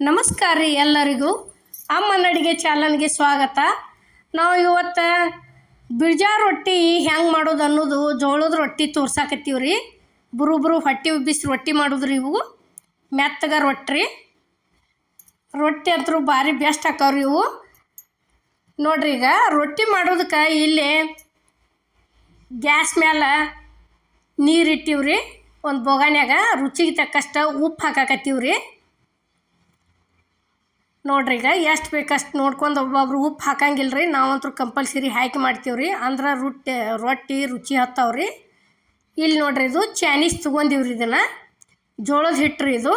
ನಮಸ್ಕಾರ ರೀ ಎಲ್ಲರಿಗೂ. ಅಮ್ಮನ ಅಡುಗೆ ಚಾನಲ್ಗೆ ಸ್ವಾಗತ. ನಾವು ಇವತ್ತು ಬಿರ್ಜಾ ರೊಟ್ಟಿ ಹೆಂಗೆ ಮಾಡೋದು ಅನ್ನೋದು ಜೋಳದ ರೊಟ್ಟಿ ತೋರ್ಸಾಕತ್ತೀವಿ ರೀ. ಬುರುಬುರು ಬುರು ಹೊಟ್ಟೆ ಉಬ್ಬಿಸಿ ರೊಟ್ಟಿ ಮಾಡೋದ್ರಿ ಇವು. ಮೆತ್ತಗ ರೊಟ್ಟಿ. ರೊಟ್ಟಿ ಅಂತೂ ಭಾರಿ ಬೆಸ್ಟ್ ಹಾಕವ್ರಿ ಇವು. ನೋಡ್ರಿ ಈಗ ರೊಟ್ಟಿ ಮಾಡೋದಕ್ಕೆ ಇಲ್ಲಿ ಗ್ಯಾಸ್ ಮೇಲೆ ನೀರು ಇಟ್ಟಿವ್ರಿ. ಒಂದು ಬೊಗಾನ್ಯಾಗ ರುಚಿಗೆ ತಕ್ಕಷ್ಟು ಉಪ್ಪು ಹಾಕಾಕತ್ತೀವಿ ರೀ ನೋಡ್ರಿ ಈಗ ಎಷ್ಟು ಬೇಕಷ್ಟು ನೋಡ್ಕೊಂಡು ಒಬ್ಬೊಬ್ರು ಉಪ್ಪು ಹಾಕಂಗಿಲ್ಲ ರೀ ನಾವಂತೂ ಕಂಪಲ್ಸರಿ ಹಾಕಿ ಮಾಡ್ತೀವಿ ರೀ ಅಂದ್ರೆ ರೊಟ್ಟಿ ರೊಟ್ಟಿ ರುಚಿ ಹತ್ತವ್ರಿ. ಇಲ್ಲಿ ನೋಡ್ರಿ ಇದು ಚೈನೀಸ್ ತೊಗೊಂಡಿವ್ರಿ ಇದನ್ನು. ಜೋಳದ ಹಿಟ್ಟು ರೀ ಇದು.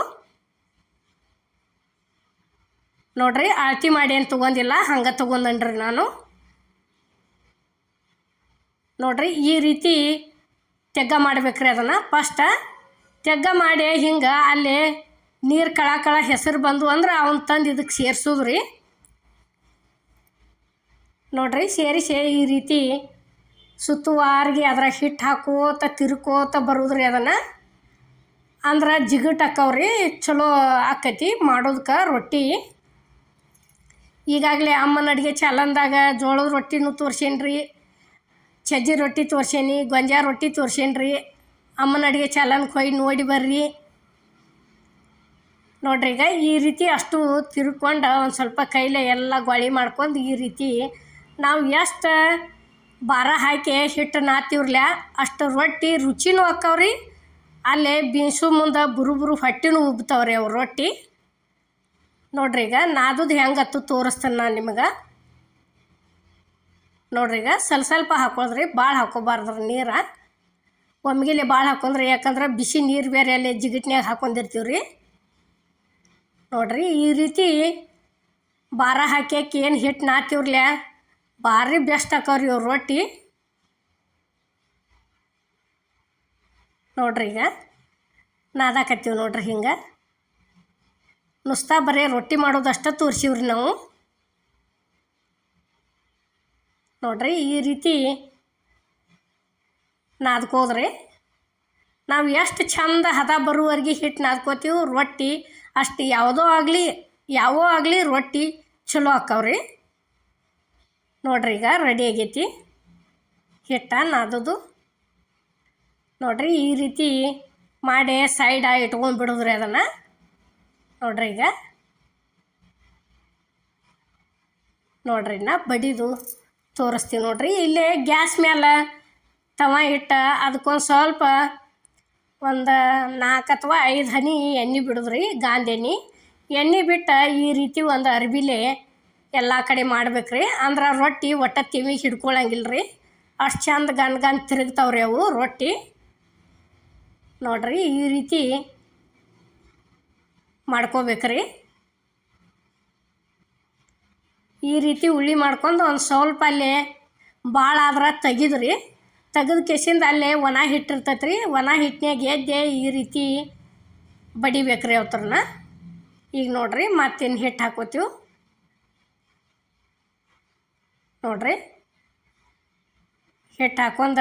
ನೋಡ್ರಿ ಅಳತಿ ಮಾಡಿ ಏನು ತೊಗೊಂಡಿಲ್ಲ, ಹಂಗೆ ತೊಗೊಂಡನ್ರಿ ನಾನು. ನೋಡ್ರಿ ಈ ರೀತಿ ತೆಗ್ಗ ಮಾಡ್ಬೇಕ್ರಿ ಅದನ್ನು. ಫಸ್ಟ ತೆಗ್ಗ ಮಾಡಿ ಹಿಂಗೆ ಅಲ್ಲಿ ನೀರು ಕಳ ಕಳ ಹೆಸರು ಬಂದು ಅಂದ್ರೆ ಅವನ್ನ ತಂದು ಇದಕ್ಕೆ ಸೇರ್ಸೋದು ರೀ. ನೋಡ್ರಿ ಸೇರಿಸಿ ಈ ರೀತಿ ಸುತ್ತುವಾರಿಗೆ ಅದರ ಹಿಟ್ಟು ಹಾಕೋತ ತಿರ್ಕೋತ ಬರೋದ್ರಿ ಅದನ್ನು. ಅಂದ್ರೆ ಜಿಗಟ್ ಹಾಕವ್ರಿ, ಚಲೋ ಆಕೈತಿ ಮಾಡೋದಕ್ಕೆ ರೊಟ್ಟಿ. ಈಗಾಗಲೇ ಅಮ್ಮನ ಅಡುಗೆ ಚಾಲನ್ದಾಗ ಜೋಳದ ರೊಟ್ಟಿನೂ ತೋರ್ಸೇನ್ರಿ ಸಜ್ಜಿ ರೊಟ್ಟಿ ತೋರ್ಸೇನಿ ಗೊಂಜಾ ರೊಟ್ಟಿ ತೋರ್ಸೇನ್ರಿ. ಅಮ್ಮನ ಅಡುಗೆ ಚಲನ್ ಕೊಯ್ ನೋಡಿ ಬರ್ರಿ. ನೋಡ್ರಿ, ಈಗ ಈ ರೀತಿ ಅಷ್ಟು ತಿರ್ಕೊಂಡು ಒಂದು ಸ್ವಲ್ಪ ಕೈಲೇ ಎಲ್ಲ ಗೊಳಿ ಮಾಡ್ಕೊಂಡು ಈ ರೀತಿ ನಾವು ಎಷ್ಟು ಭಾರ ಹಾಕಿ ಹಿಟ್ಟು ನಾತಿವ್ರಲ್ಲ ಅಷ್ಟು ರೊಟ್ಟಿ ರುಚಿನೂ ಹಾಕವ್ರಿ ಅಲ್ಲೇ ಬೀನ್ಸು ಮುಂದೆ ಬುರು ಬುರು ಹೊಟ್ಟಿನೂ ಉಬ್ತಾವ್ರಿ ಅವು ರೊಟ್ಟಿ. ನೋಡ್ರಿ, ಈಗ ನಾದುದು ಹೆಂಗತ್ತು ತೋರಿಸ್ತೇನೆ ನಾನು ನಿಮಗೆ. ನೋಡ್ರಿ, ಈಗ ಸ್ವಲ್ಪ ಸ್ವಲ್ಪ ಹಾಕೋದ್ರಿ ಭಾಳ ಹಾಕೋಬಾರ್ದ್ರಿ ನೀರು. ಒಮ್ಮಿಗೆಲೇ ಭಾಳ ಹಾಕೊಂಡ್ರಿ, ಯಾಕಂದ್ರೆ ಬಿಸಿ ನೀರು ಬೇರೆ ಅಲ್ಲಿ ಜಿಗಿಟ್ನ್ಯಾಗ ಹಾಕೊಂಡಿರ್ತೀವಿ ರೀ ನೋಡ್ರಿ ಈ ರೀತಿ ಬಾರ ಹಾಕ್ಯಾಕ ಏನು ಹಿಟ್ಟು ನಾತೀವ್ರಲ್ಲ ಭಾರಿ ಬೆಸ್ಟ್ ಹಾಕವ್ರಿ ಇವ್ರು ರೊಟ್ಟಿ. ನೋಡ್ರಿ ಈಗ. ನಾದಾಕತ್ತೀವಿ ನೋಡ್ರಿ ಹಿಂಗೆ. ನುಸ್ತಾ ಬರೀ ರೊಟ್ಟಿ ಮಾಡೋದಷ್ಟ ತೋರಿಸಿವ್ರಿ ನಾವು. ನೋಡ್ರಿ ಈ ರೀತಿ ನಾದ್ಕೋದ್ರಿ. ನಾವು ಎಷ್ಟು ಚಂದ ಹದ ಬರುವವರೆಗೆ ಹಿಟ್ಟು ನಾದ್ಕೋತೀವಿ? ರೊಟ್ಟಿ. ಅಷ್ಟು ಯಾವುದೋ ಆಗಲಿ, ಯಾವೋ ಆಗಲಿ ರೊಟ್ಟಿ ಚಲೋ ಹಾಕವ್ರಿ ನೋಡ್ರಿ ಈಗ ರೆಡಿ ಆಗೈತಿ. ಹಿಟ್ಟ ನಾದದು. ನೋಡ್ರಿ ಈ ರೀತಿ ಮಾಡಿ ಸೈಡ ಇಟ್ಕೊಂಡು ಬಿಡಿದ್ರಿ ಅದನ್ನು. ನೋಡ್ರಿ ಈಗ. ನೋಡ್ರಿ ನಾ ಬಡಿದು ತೋರಿಸ್ತೀವಿ ನೋಡ್ರಿ. ಇಲ್ಲೇ ಗ್ಯಾಸ್ ಮೇಲೆ ತವ ಇಟ್ಟ ಅದಕ್ಕೊಂದು ಸ್ವಲ್ಪ ಒಂದು ನಾಲ್ಕು ಅಥವಾ ಐದು ಹನಿ ಎಣ್ಣೆ ಬಿಡುದ್ರಿ, ಗಾಂಧಿ ಎಣ್ಣೆ. ಎಣ್ಣೆ ಬಿಟ್ಟು ಈ ರೀತಿ ಒಂದು ಅರ್ಬಿಲೆ ಎಲ್ಲ ಕಡೆ ಮಾಡ್ಬೇಕ್ರಿ. ಅಂದ್ರೆ ರೊಟ್ಟಿ ಒಟ್ಟ ತಿವಿಗೆ ಹಿಡ್ಕೊಳಂಗಿಲ್ಲ ರೀ ಅಷ್ಟು ಚಂದ ಗನ್ ಗನ್ ತಿರುಗ್ತಾವ್ರಿ ಅವು ರೊಟ್ಟಿ. ನೋಡ್ರಿ ಈ ರೀತಿ ಮಾಡ್ಕೋಬೇಕ್ರಿ. ಈ ರೀತಿ ಉಳ್ಳಿ ಮಾಡ್ಕೊಂಡು ಒಂದು ಸ್ವಲ್ಪ ಅಲ್ಲಿ ಭಾಳ ಆದ್ರೆ ತೆಗಿದ್ರಿ. ತೆಗೆದು ಕೆಸಿಂದ ಅಲ್ಲೇ ಒಣ ಹಿಟ್ಟಿರ್ತೈತೆ ರೀ ಒಣ ಹಿಟ್ಟಿನಾಗ ಎದ್ದೆ ಈ ರೀತಿ ಬಡಿಬೇಕ್ರಿ ಅವತ್ರನ್ನ ಈಗ ನೋಡಿರಿ ಮತ್ತೇನು ಹಿಟ್ಟು ಹಾಕೋತೀವಿ ನೋಡ್ರಿ. ಹಿಟ್ಟು ಹಾಕೊಂಡ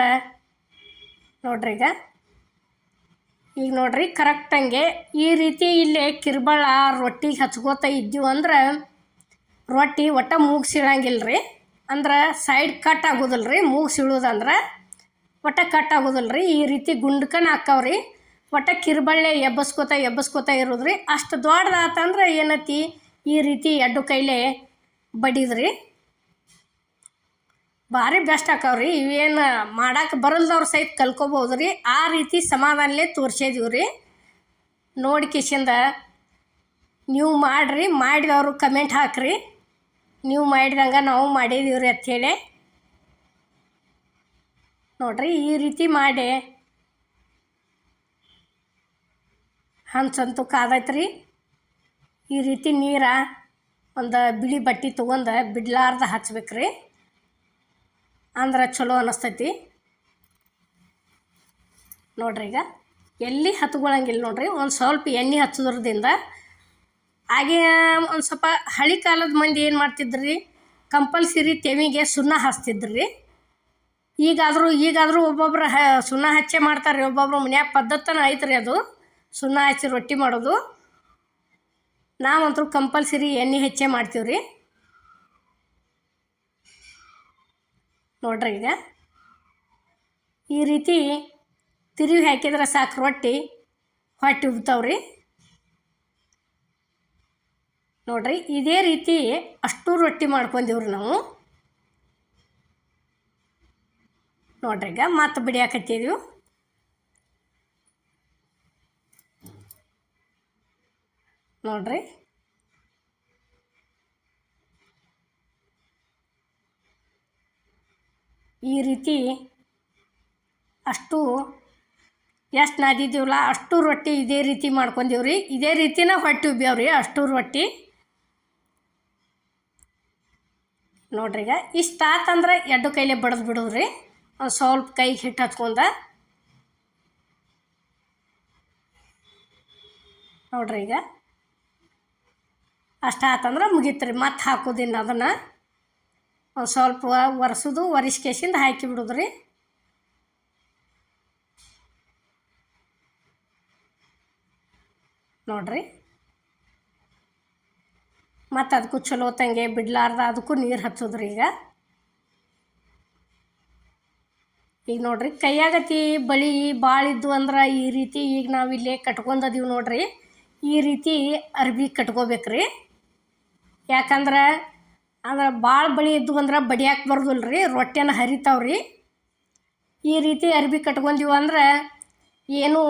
ನೋಡ್ರಿ ಈಗ. ಈಗ ನೋಡ್ರಿ ಕರೆಕ್ಟಂಗೆ ಈ ರೀತಿ ಇಲ್ಲಿ ಕಿರ್ಬಳ ರೊಟ್ಟಿಗೆ ಹಚ್ಕೋತ ಇದ್ದೀವಿ ಅಂದ್ರೆ ರೊಟ್ಟಿ ಒಟ್ಟ ಮೂಗು ಸೀಳಂಗಿಲ್ಲ ರೀ ಅಂದ್ರೆ ಸೈಡ್ ಕಟ್ ಆಗೋದಿಲ್ಲ ರೀ ಮೂಗು ಸೀಳೋದಂದ್ರೆ ಒಟ್ಟ ಕಟ್ ಆಗೋದಿಲ್ಲ ರೀ ಈ ರೀತಿ ಗುಂಡ್ಕನ ಹಾಕವ್ರಿ. ಒಟ್ಟ ಕಿರ್ಬಳ್ಳೆ ಎಬ್ಬಸ್ಕೋತ ಎಬ್ಬಸ್ಕೋತ ಇರೋದ್ರಿ. ಅಷ್ಟು ದೊಡ್ಡದಾತಂದ್ರೆ ಏನತಿ? ಈ ರೀತಿ ಎಡ್ಡು ಕೈಲೇ ಬಡಿದ್ರಿ. ಭಾರಿ ಬೆಸ್ಟ್ ಹಾಕವ್ರಿ. ಇವೇನು ಮಾಡಕ್ಕೆ ಬರಲ್ದವ್ರು ಸಹಿತ ಕಲ್ಕೊಬೋದು ರೀ ಆ ರೀತಿ ಸಮಾಧಾನಲೇ ತೋರ್ಸಿದೀವಿ ರೀ ನೋಡಿ ಕಿಶಿಂದ, ನೀವು ಮಾಡಿರಿ. ಮಾಡಿದವರು ಕಮೆಂಟ್ ಹಾಕ್ರಿ. ನೀವು ಮಾಡಿದಂಗೆ ನಾವು ಮಾಡಿದೀವಿ ರೀ ಅಂಥೇಳಿ ನೋಡ್ರಿ ಈ ರೀತಿ ಮಾಡಿ. ಹಂಚಂತೂ ಕಾದೈತ್ರಿ. ಈ ರೀತಿ ನೀರ ಒಂದು ಬಿಳಿ ಬಟ್ಟೆ ತೊಗೊಂಡು ಬಿಡ್ಲಾರ್ದ ಹಚ್ಬೇಕ್ರಿ. ಅಂದ್ರೆ ಚಲೋ ಅನ್ನಿಸ್ತೈತಿ ನೋಡ್ರಿ ಈಗ ಎಲ್ಲಿ ಹತ್ಕೊಳಂಗಿಲ್ಲ ನೋಡ್ರಿ. ಒಂದು ಸ್ವಲ್ಪ ಎಣ್ಣೆ ಹಚ್ಚೋದ್ರದಿಂದ ಹಾಗೆ ಒಂದು ಸ್ವಲ್ಪ ಹಳಿ ಕಾಲದ ಮಂದಿ ಏನು ಮಾಡ್ತಿದ್ರಿ? ಕಂಪಲ್ಸರಿ ತೆವಿಗೆ ಸುಣ್ಣ ಹಚ್ತಿದ್ರಿ. ಈಗಾದರೂ ಈಗಾದರೂ ಒಬ್ಬೊಬ್ರು ಹ, ಸುಣ್ಣ ಹಚ್ಚೆ ಮಾಡ್ತಾರೆ ಒಬ್ಬೊಬ್ರು ಮನ್ಯಾಗ ಪದ್ಧತನ ಐತ್ರಿ ಅದು. ಸುಣ್ಣ ಹಚ್ಚಿ ರೊಟ್ಟಿ ಮಾಡೋದು. ನಾವಂತೂ ಕಂಪಲ್ಸರಿ ಎಣ್ಣೆ ಹೆಚ್ಚೆ ಮಾಡ್ತೀವಿ ರೀ ನೋಡ್ರಿ ಈಗ. ಈ ರೀತಿ ತಿರುವಿ ಹಾಕಿದ್ರೆ ಸಾಕು ರೊಟ್ಟಿ ಹೊಟ್ಟೆ ಉಬ್ತಾವ್ರಿ ನೋಡ್ರಿ, ಇದೇ ರೀತಿ ಅಷ್ಟು ರೊಟ್ಟಿ ಮಾಡ್ಕೊಂಡೀವ್ರಿ ನಾವು. ನೋಡ್ರಿ ಈಗ ಮತ್ತೆ ಬಿಡಿಯಾಕತ್ತಿದ್ವಿ. ನೋಡ್ರಿ. ಈ ರೀತಿ ಅಷ್ಟು ಎಷ್ಟು ನಾದಿದ್ದೀವಲ್ಲ ಅಷ್ಟು ರೊಟ್ಟಿ ಇದೇ ರೀತಿ ಮಾಡ್ಕೊಂಡೀವ್ರಿ. ಇದೇ ರೀತಿನ ಹೊಟ್ಟೆ ಉಬ್ಬ್ಯಾವ್ರಿ ಅಷ್ಟು ರೊಟ್ಟಿ. ನೋಡ್ರಿ ಈಗ ಇಷ್ಟಾತಂದ್ರೆ ಆತಂದ್ರೆ ಎಡ್ಡು ಕೈಲೇ ಬಡ್ದು ಒಂದು ಸ್ವಲ್ಪ ಕೈಗೆ ಹಿಟ್ಟು ಹಚ್ಕೊಂಡ ನೋಡ್ರಿ ಈಗ ಅಷ್ಟು ಆತಂದ್ರೆ ಮುಗೀತು ರೀ ಮತ್ತೆ ಹಾಕೋದಿನ್ನ ಅದನ್ನು ಒಂದು ಸ್ವಲ್ಪ ಒರೆಸೋದು ಒರೆಸ್ಕೇಸಿಂದ ಹಾಕಿ ಬಿಡೋದು ರೀ ನೋಡ್ರಿ ಮತ್ತು ಅದಕ್ಕೂ ಚಲೋ ತಂಗೆ ಬಿಡ್ಲಾರ್ದ ಅದಕ್ಕೂ ನೀರು ಹಚ್ಚೋದ್ರಿ ಈಗ ಈಗ ನೋಡ್ರಿ ಕೈಯಾಗತಿ ಬಳಿ ಭಾಳ ಇದ್ದು ಅಂದ್ರೆ ಈ ರೀತಿ ಈಗ ನಾವು ಇಲ್ಲೇ ಕಟ್ಕೊಂಡದೀವಿ ನೋಡ್ರಿ. ಈ ರೀತಿ ಅರ್ಬಿ ಕಟ್ಕೋಬೇಕ್ರಿ. ಯಾಕಂದ್ರೆ ಅಂದ್ರೆ ಭಾಳ ಬಳಿ ಇದ್ದು ಅಂದ್ರೆ ಬಡಿಯಾಕೆ ಬರೋದಿಲ್ಲ ರೀ ರೊಟ್ಟಿನ ಹರಿತಾವ್ರಿ. ಈ ರೀತಿ ಅರ್ಬಿ ಕಟ್ಕೊಂಡೀವಿ ಅಂದ್ರೆ ಏನೂ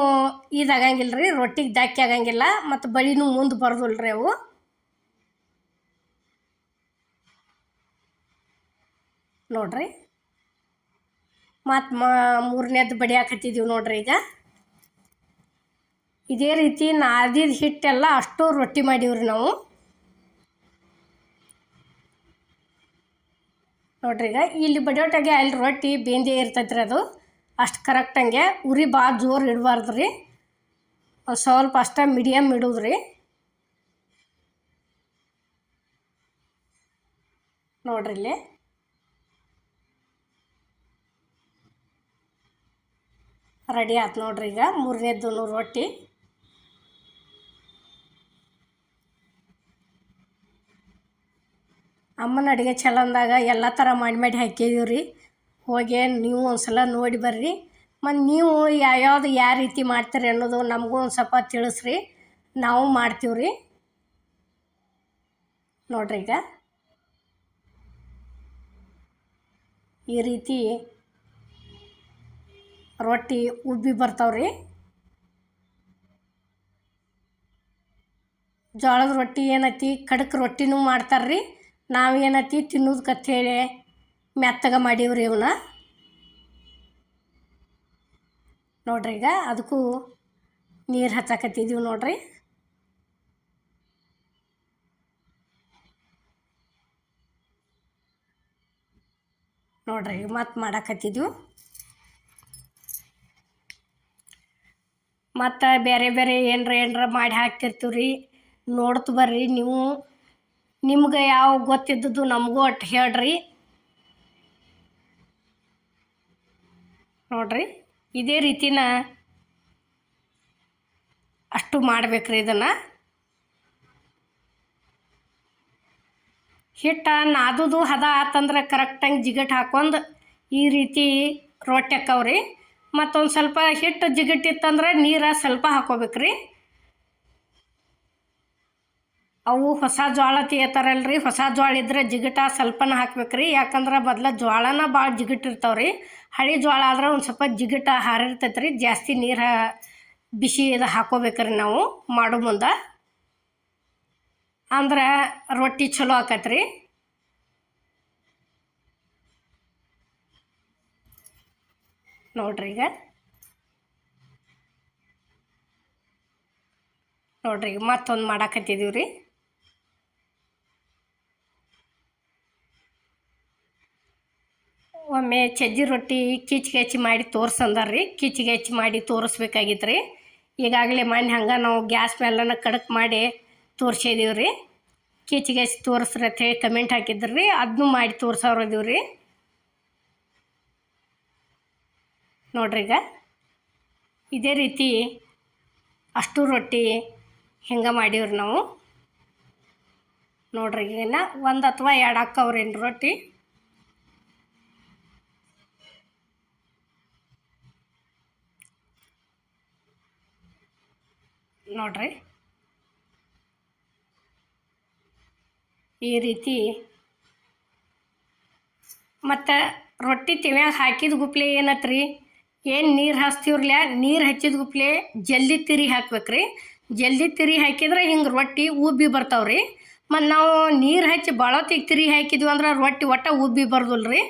ಇದಾಗಂಗಿಲ್ಲ ರೀ ರೊಟ್ಟಿಗೆ ದಾಕಿ ಆಗಂಗಿಲ್ಲ ಮತ್ತು ಬಳಿನೂ ಮುಂದೆ ಬರೋದಿಲ್ಲ ರೀ ಅವು. ನೋಡ್ರಿ. ಮತ್ತು ಮೂರನೇದು ಬಡಿಯಾಕತ್ತಿದ್ದೀವಿ ನೋಡ್ರಿ ಈಗ. ಇದೇ ರೀತಿ ನಾದಿದ ಹಿಟ್ಟೆಲ್ಲ ಅಷ್ಟು ರೊಟ್ಟಿ ಮಾಡೀವ್ರಿ ನಾವು. ನೋಡ್ರಿ ಈಗ ಇಲ್ಲಿ ಬಡಿಯೋಟಾಗೆ ಅಲ್ಲಿ ರೊಟ್ಟಿ ಬೇಂದಿ ಇರ್ತೈತೆ ರೀ ಅದು. ಅಷ್ಟು ಕರೆಕ್ಟಂಗೆ ಉರಿ ಭಾಳ ಜೋರು ಇಡಬಾರ್ದು ರೀ ಸ್ವಲ್ಪ ಅಷ್ಟೇ ಮೀಡಿಯಮ್ ಇಡೋದು ರೀ ನೋಡ್ರಿ ಇಲ್ಲಿ. ರೆಡಿ ಆಯ್ತು ನೋಡ್ರಿ ಈಗ. ಮೂರನೇದು ರೊಟ್ಟಿ. ಅಮ್ಮನ ಅಡುಗೆ ಚಲಂದಾಗ ಎಲ್ಲ ಥರ ಮಾಡಿ ಮಾಡಿ ಹಾಕಿದೀವಿ ರೀ ಹೋಗಿ ನೀವು ಒಂದು ಸಲ ನೋಡಿ ಬರ್ರಿ. ಮತ್ತು ನೀವು ಯಾವ್ಯಾವ್ದು ಯಾವ ರೀತಿ ಮಾಡ್ತೀರಿ ಅನ್ನೋದು ನಮಗೂ ಒಂದು ಸ್ವಲ್ಪ ತಿಳಿಸ್ರಿ. ನಾವು ಮಾಡ್ತೀವಿ ರೀ ನೋಡ್ರಿ ಈಗ. ಈ ರೀತಿ ರೊಟ್ಟಿ ಉಬ್ಬಿ ಬರ್ತಾವ್ರಿ. ಜೋಳದ ರೊಟ್ಟಿ ಏನೈತಿ, ಖಡಕ್ ರೊಟ್ಟಿನೂ ಮಾಡ್ತಾರೆ ರೀ ಏನೈತಿ ತಿನ್ನೋದು ಕತ್ತೇಳಿ ಮೆತ್ತಗೆ ಮಾಡೀವ್ರಿ ಇವನ್ನ ನೋಡ್ರಿ ಈಗ ಅದಕ್ಕೂ ನೀರು ಹಚ್ಚಾಕತ್ತಿದ್ದೀವಿ ನೋಡ್ರಿ. ನೋಡ್ರಿ ಮತ್ತೆ ಮಾಡಾಕತ್ತಿದ್ವಿ. ಮತ್ತು ಬೇರೆ ಬೇರೆ ಏನರ ಏನರ ಮಾಡಿ ಹಾಕ್ತಿರ್ತೀವಿ ರೀ ನೋಡ್ತು ಬರ್ರಿ ನೀವು. ನಿಮ್ಗೆ ಯಾವ ಗೊತ್ತಿದ್ದದ್ದು ನಮಗೂ ಒಟ್ಟು ಹೇಳ್ರಿ. ನೋಡ್ರಿ, ಇದೇ ರೀತಿನ ಅಷ್ಟು ಮಾಡ್ಬೇಕ್ರಿ ಇದನ್ನು. ಹಿಟ್ಟು ನಾದುದು ಹದ ಆತಂದ್ರೆ ಕರೆಕ್ಟಾಗಿ ಜಿಗಟ್ ಹಾಕೊಂಡು ಈ ರೀತಿ ರೊಟ್ಟಿ ಹಾಕವ್ರಿ. ಮತ್ತೊಂದು ಸ್ವಲ್ಪ ಹಿಟ್ಟು ಜಿಗಿಟ್ಟಿತ್ತಂದ್ರೆ ನೀರು ಸ್ವಲ್ಪ ಹಾಕೋಬೇಕ್ರಿ. ಅವು ಹೊಸ ಜೋಳ ರೀ ಹೊಸ ಜೋಳ ಇದ್ರೆ ಜಿಗಿಟ ಸ್ವಲ್ಪನ ಹಾಕ್ಬೇಕ್ರಿ. ಯಾಕಂದ್ರೆ ಮೊದ್ಲು ಜೋಳನ ಭಾಳ ಜಿಗಟ್ಟಿರ್ತಾವ್ರಿ. ಹಳೆ ಜೋಳ ಆದ್ರೆ ಒಂದು ಸ್ವಲ್ಪ ಜಿಗಿಟ ಹಾರಿರ್ತೈತೆ ರೀ ಜಾಸ್ತಿ ನೀರು ಬಿಸಿ ಇದು ಹಾಕೋಬೇಕ್ರಿ ನಾವು ಮಾಡೋ ಮುಂದೆ. ಅಂದ್ರೆ ರೊಟ್ಟಿ ಚಲೋ ಆಕತ್ರಿ. ನೋಡ್ರಿ ಈಗ. ನೋಡ್ರಿ ಈಗ ಮತ್ತೊಂದು ಮಾಡಾಕತ್ತಿದೀವಿ ರೀ ಒಮ್ಮೆ ಚಜ್ಜಿ ರೊಟ್ಟಿ ಕಿಚ್ಗೆ ಹೆಚ್ಚಿ ಮಾಡಿ ತೋರ್ಸಂದಾರ ರೀ ಕಿಚ್ಗೆ ಹೆಚ್ಚಿ ಮಾಡಿ ತೋರಿಸ್ಬೇಕಾಗಿತ್ತು ರೀ ಈಗಾಗಲೇ ಮಣ್ಣು ಹಂಗೆ ನಾವು ಗ್ಯಾಸ್ ಮೇಲನ ಕಡಕ್ ಮಾಡಿ ತೋರ್ಸಿದೀವಿ ರೀ ಕಿಚ್ಗೆ ಹೆಚ್ಚಿ ತೋರಿಸ್ರಿ ಅಂತೇಳಿ ಕಮೆಂಟ್ ಹಾಕಿದ್ರು. ಅದನ್ನೂ ಮಾಡಿ ತೋರಿಸೋರಿದೀವಿ ರೀ ನೋಡ್ರಿ ಈಗ. ಇದೇ ರೀತಿ ಅಷ್ಟು ರೊಟ್ಟಿ ಹೆಂಗೆ ಮಾಡೀವ್ರಿ ನಾವು. ನೋಡ್ರಿ ಇನ್ನು ಒಂದು ಅಥವಾ ಎರಡು ಹಾಕವ್ರೇನು ರೊಟ್ಟಿ. ನೋಡ್ರಿ. ಈ ರೀತಿ ಮತ್ತು ರೊಟ್ಟಿ ತಿವ್ಯಾಗ ಹಾಕಿದ ಗುಪ್ಲೆ ಏನತ್ರಿ? ಏನು ನೀರು ಹಚ್ತೀವ್ರಲ್ಲ ನೀರು ಹಚ್ಚಿದ ಗುಪ್ಲೆ ಜಲ್ದಿ ತಿರಿ ಹಾಕ್ಬೇಕ್ರಿ. ಜಲ್ದಿ ತಿರಿ ಹಾಕಿದ್ರೆ ಹಿಂಗೆ ರೊಟ್ಟಿ ಉಬ್ಬಿ ಬರ್ತಾವ್ರಿ. ಮತ್ತು ನಾವು ನೀರು ಹಚ್ಚಿ ಬಳತ್ತಿಗೆ ತಿರಿ ಹಾಕಿದ್ವಿ ಅಂದ್ರೆ ರೊಟ್ಟಿ ಒಟ್ಟ ಉಬ್ಬಿ ಬರ್ದಿಲ್ಲ ರೀ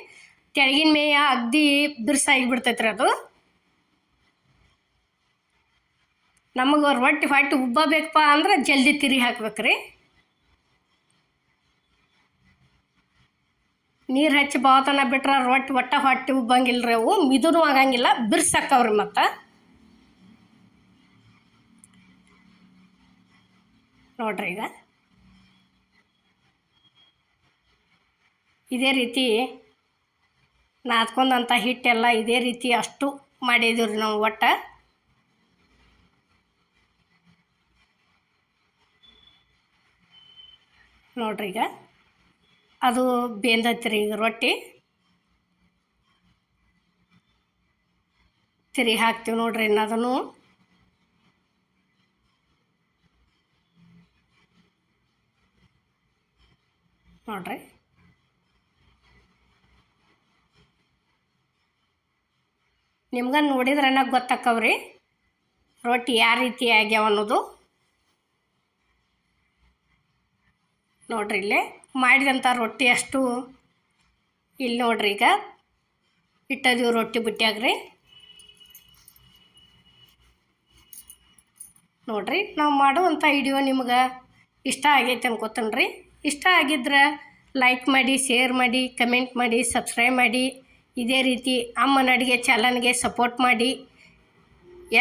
ಮೇಯ ಅಗ್ದಿ ಬಿರ್ಸಾಗಿ ಬಿಡ್ತೈತ್ರಿ ಅದು. ನಮಗೆ ರೊಟ್ಟಿ ಹೊಟ್ಟೆ ಉಬ್ಬಬೇಕಪ್ಪ ಅಂದ್ರೆ ಜಲ್ದಿ ತಿರಿ ಹಾಕ್ಬೇಕ್ರಿ. ನೀರು ಹಚ್ಚಿ ಬಾತನ ಬಿಟ್ರೆ ರೊಟ್ಟಿ ಒಟ್ಟ ಹೊಟ್ಟೆ ಉಬ್ಬಂಗಿಲ್ಲ ರೀ ಅವು. ಮಿದುನು ಆಗಂಗಿಲ್ಲ, ಬಿರ್ಸಾಕವ್ರಿ ಮತ್ತು. ನೋಡ್ರಿ ಈಗ. ಇದೇ ರೀತಿ ನಾದ್ಕೊಂಡಂಥ ಹಿಟ್ಟೆಲ್ಲ ಇದೇ ರೀತಿ ಅಷ್ಟು ಮಾಡಿದ್ರಿ ರೀ ನಾವು ಒಟ್ಟು. ನೋಡ್ರಿ ಈಗ. ಅದು ಬೆಂದೈತ್ರಿ ಈಗ ರೊಟ್ಟಿ. ತಿರಿ ಹಾಕ್ತೀವಿ ನೋಡ್ರಿ ಇನ್ನದನ್ನು. ನೋಡ್ರಿ. ನಿಮ್ಗೆ ನೋಡಿದ್ರೆನ ಗೊತ್ತಾಕವ್ರಿ. ರೊಟ್ಟಿ ಯಾವ ರೀತಿ ಆಗ್ಯಾವ ಅನ್ನೋದು. ನೋಡ್ರಿ ಇಲ್ಲೇ ಮಾಡಿದಂಥ ರೊಟ್ಟಿ ಅಷ್ಟು ಇಲ್ಲಿ ನೋಡ್ರಿ ಈಗ ಇಟ್ಟದೀವಿ ರೊಟ್ಟಿ ಬಿಟ್ಟಿಯಾಗ್ರಿ. ನೋಡ್ರಿ ನಾವು ಮಾಡುವಂಥ ವಿಡಿಯೋ ನಿಮ್ಗೆ ಇಷ್ಟ ಆಗೈತೆ ರೀ ಇಷ್ಟ ಆಗಿದ್ರೆ ಲೈಕ್ ಮಾಡಿ, ಶೇರ್ ಮಾಡಿ, ಕಮೆಂಟ್ ಮಾಡಿ, ಸಬ್ಸ್ಕ್ರೈಬ್ ಮಾಡಿ. ಇದೇ ರೀತಿ ಅಮ್ಮನ ಅಡುಗೆ ಚಾನಲ್ಗೆ ಸಪೋರ್ಟ್ ಮಾಡಿ.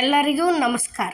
ಎಲ್ಲರಿಗೂ ನಮಸ್ಕಾರ.